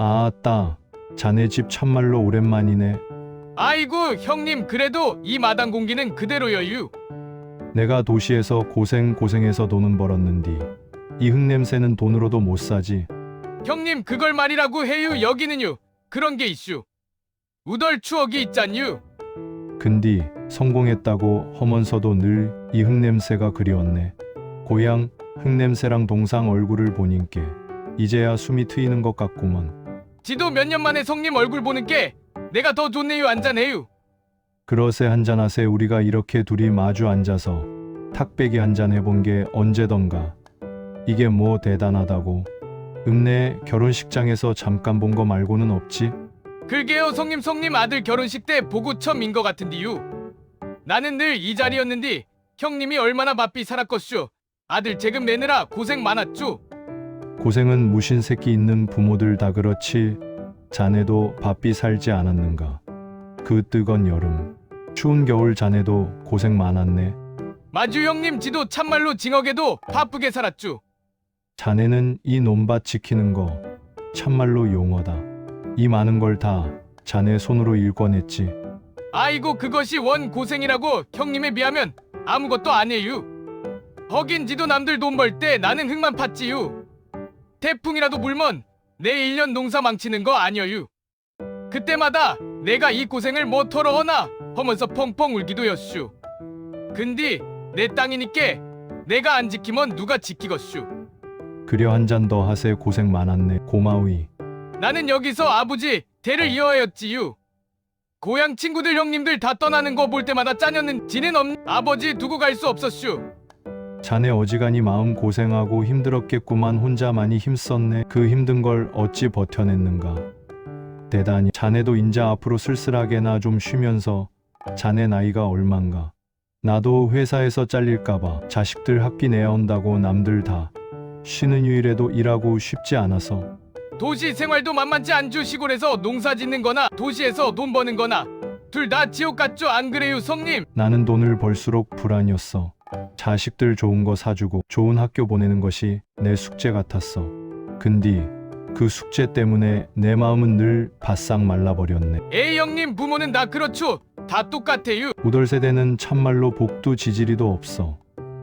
아따, 자네 집 참말로 오랜만이네. 아이고 형님 그래도 이 마당 공기는 그대로 여유. 내가 도시에서 고생 고생해서 돈은 벌었는디. 이 흙냄새는 돈으로도 못 사지. 형님 그걸 말이라고 해유 여기는요. 그런 게 있슈. 우덜 추억이 있잖유. 근디 성공했다고 허면서도 늘 이 흙냄새가 그리웠네. 고향 흙냄새랑 동상 얼굴을 보니께 이제야 숨이 트이는 것 같구먼. 지도 몇 년 만에 성님 얼굴 보는 게 내가 더 좋네요 안잔해유. 그러세 한잔하세 우리가 이렇게 둘이 마주 앉아서 탁배기 한잔 해본 게 언제던가. 이게 뭐 대단하다고. 읍내 결혼식장에서 잠깐 본 거 말고는 없지? 글게요 성님 성님 아들 결혼식 때 보고 처음인 것 같은디유. 나는 늘 이 자리였는디 형님이 얼마나 바삐 살았겠슈. 아들 재금 내느라 고생 많았쭈. 고생은 무신 새끼 있는 부모들 다 그렇지. 자네도 바삐 살지 않았는가. 그 뜨건 여름, 추운 겨울 자네도 고생 많았네. 마주 형님 지도 참말로 징역에도 바쁘게 살았쭈. 자네는 이 논밭 지키는 거 참말로 용어다. 이 많은 걸 다 자네 손으로 일궈냈지. 아이고 그것이 원 고생이라고 형님에 비하면 아무것도 아니에요. 허긴 지도 남들 돈 벌 때 나는 흙만 팠지요. 태풍이라도 불면 내 1년 농사 망치는 거 아니어요. 그때마다 내가 이 고생을 뭐 털어하나 하면서 펑펑 울기도 였슈. 근디 내 땅이니께 내가 안 지키면 누가 지키겠슈. 그려 한 잔 더 하세 고생 많았네. 고마위. 나는 여기서 아버지 대를 이어야였지유. 고향 친구들 형님들 다 떠나는 거 볼 때마다 짜녔는 지는 없 아버지 두고 갈 수 없었슈. 자네 어지간히 마음 고생하고 힘들었겠구만 혼자 많이 힘썼네. 그 힘든 걸 어찌 버텨냈는가. 대단히 자네도 인자 앞으로 쓸쓸하게나 좀 쉬면서 자네 나이가 얼만가. 나도 회사에서 잘릴까봐 자식들 학비 내야 온다고 남들 다 쉬는 휴일에도 일하고 쉽지 않아서 도시 생활도 만만치 않죠 시골에서 농사 짓는 거나 도시에서 돈 버는 거나 둘 다 지옥 같죠 안 그래요 성님 나는 돈을 벌수록 불안이었어. 자식들 좋은 거 사주고 좋은 학교 보내는 것이 내 숙제 같았어. 근디 그 숙제 때문에 내 마음은 늘 바싹 말라버렸네. 에이 형님 부모는 다 그렇죠 다 똑같아요 우덜 세대는 참말로 복도 지지리도 없어.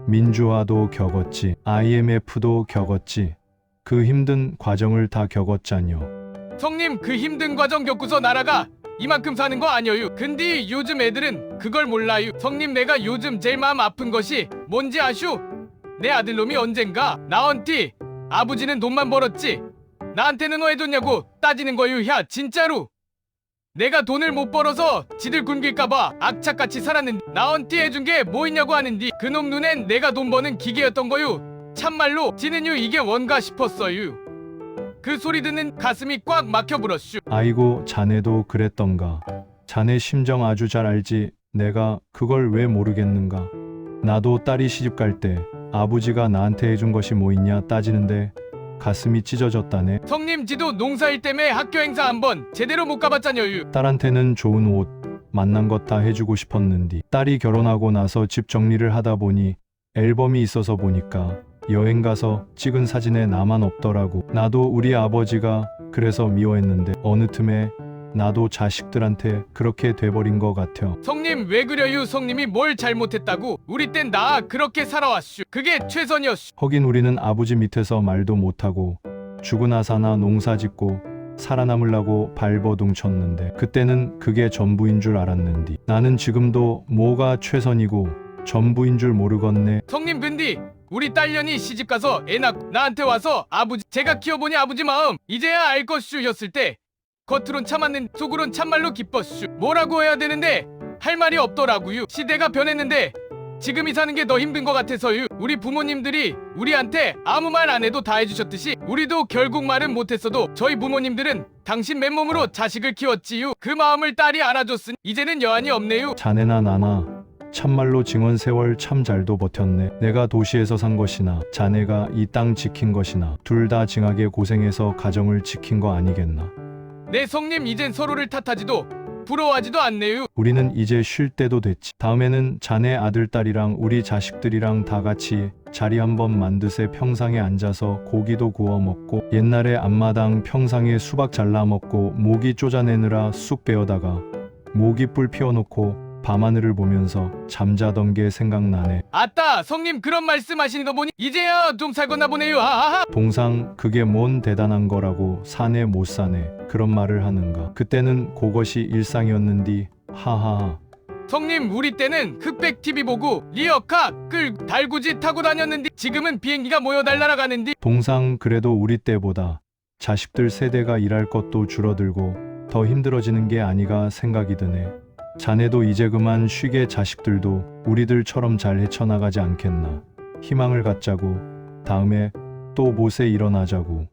민주화도 겪었지, IMF도 겪었지. 그 힘든 과정을 다 겪었잖여. 성님 그 힘든 과정 겪고서 나라가 이만큼 사는 거 아니에요. 근데 요즘 애들은 그걸 몰라요. 성님 내가 요즘 제일 마음 아픈 것이 뭔지 아슈? 내 아들놈이 언젠가 나언티 아버지는 돈만 벌었지. 나한테는 왜 줬냐고 따지는 거요 야 진짜로. 내가 돈을 못 벌어서 지들 굶길까봐 악착같이 살았는데 나언티 해준 게 뭐 있냐고 하는디 그놈 눈엔 내가 돈 버는 기계였던 거요 참말로 지는요 이게 원가 싶었어요 그 소리 듣는 가슴이 꽉 막혀 불었슈. 아이고, 자네도 그랬던가. 자네 심정 아주 잘 알지. 내가 그걸 왜 모르겠는가. 나도 딸이 시집 갈 때 아버지가 나한테 해준 것이 뭐 있냐 따지는데 가슴이 찢어졌다네. 성님 지도 농사일 때문에 학교 행사 한번 제대로 못 가봤잖 여유. 딸한테는 좋은 옷, 만난 것 다 해주고 싶었는디 딸이 결혼하고 나서 집 정리를 하다 보니 앨범이 있어서 보니까 여행 가서 찍은 사진에 나만 없더라고. 나도 우리 아버지가 그래서 미워했는데 어느 틈에 나도 자식들한테 그렇게 돼버린 것 같아. 성님 왜 그려유? 성님이 뭘 잘못했다고? 우리 땐 나 그렇게 살아왔슈. 그게 최선이었슈. 허긴 우리는 아버지 밑에서 말도 못하고 죽으나 사나 농사 짓고 살아남으려고 발버둥 쳤는데 그때는 그게 전부인 줄 알았는디 나는 지금도 뭐가 최선이고 전부인 줄 모르겠네 성님 근디 우리 딸년이 시집 가서 애 낳고 나한테 와서 아버지 제가 키워보니 아버지 마음 이제야 알 것슈였을 때 겉으론 참았는 속으론 참말로 기뻤슈. 뭐라고 해야 되는데 할 말이 없더라고요. 시대가 변했는데 지금 이 사는 게 더 힘든 것 같아서요. 우리 부모님들이 우리한테 아무 말 안 해도 다 해주셨듯이 우리도 결국 말은 못했어도 저희 부모님들은 당신 맨몸으로 자식을 키웠지요. 그 마음을 딸이 알아줬으니 이제는 여한이 없네요. 자네나 나나 참말로 징원 세월 참 잘도 버텼네. 내가 도시에서 산 것이나 자네가 이 땅 지킨 것이나 둘 다 징하게 고생해서 가정을 지킨 거 아니겠나. 내 성님 이젠 서로를 탓하지도 부러워하지도 않네요. 우리는 이제 쉴 때도 됐지. 다음에는 자네 아들, 딸이랑 우리 자식들이랑 다 같이 자리 한번 만드세 평상에 앉아서 고기도 구워 먹고 옛날에 앞마당 평상에 수박 잘라 먹고 모기 쫓아내느라 쑥 베어다가 모기 뿔 피워놓고 밤하늘을 보면서 잠자던 게 생각나네. 아따 성님 그런 말씀하시는 거 보니 이제야 좀 살겠나 보네요 하하하 동상 그게 뭔 대단한 거라고 사네 못 사네 그런 말을 하는가. 그때는 그것이 일상이었는디 하하하. 성님 우리 때는 흑백 TV 보고 리어카 끌 달구지 타고 다녔는데 지금은 비행기가 모여 달날아가는데 동상 그래도 우리 때보다 자식들 세대가 일할 것도 줄어들고 더 힘들어지는 게 아니가 생각이 드네. 자네도 이제 그만 쉬게 자식들도 우리들처럼 잘 헤쳐나가지 않겠나. 희망을 갖자고 다음에 또 못에 일어나자고.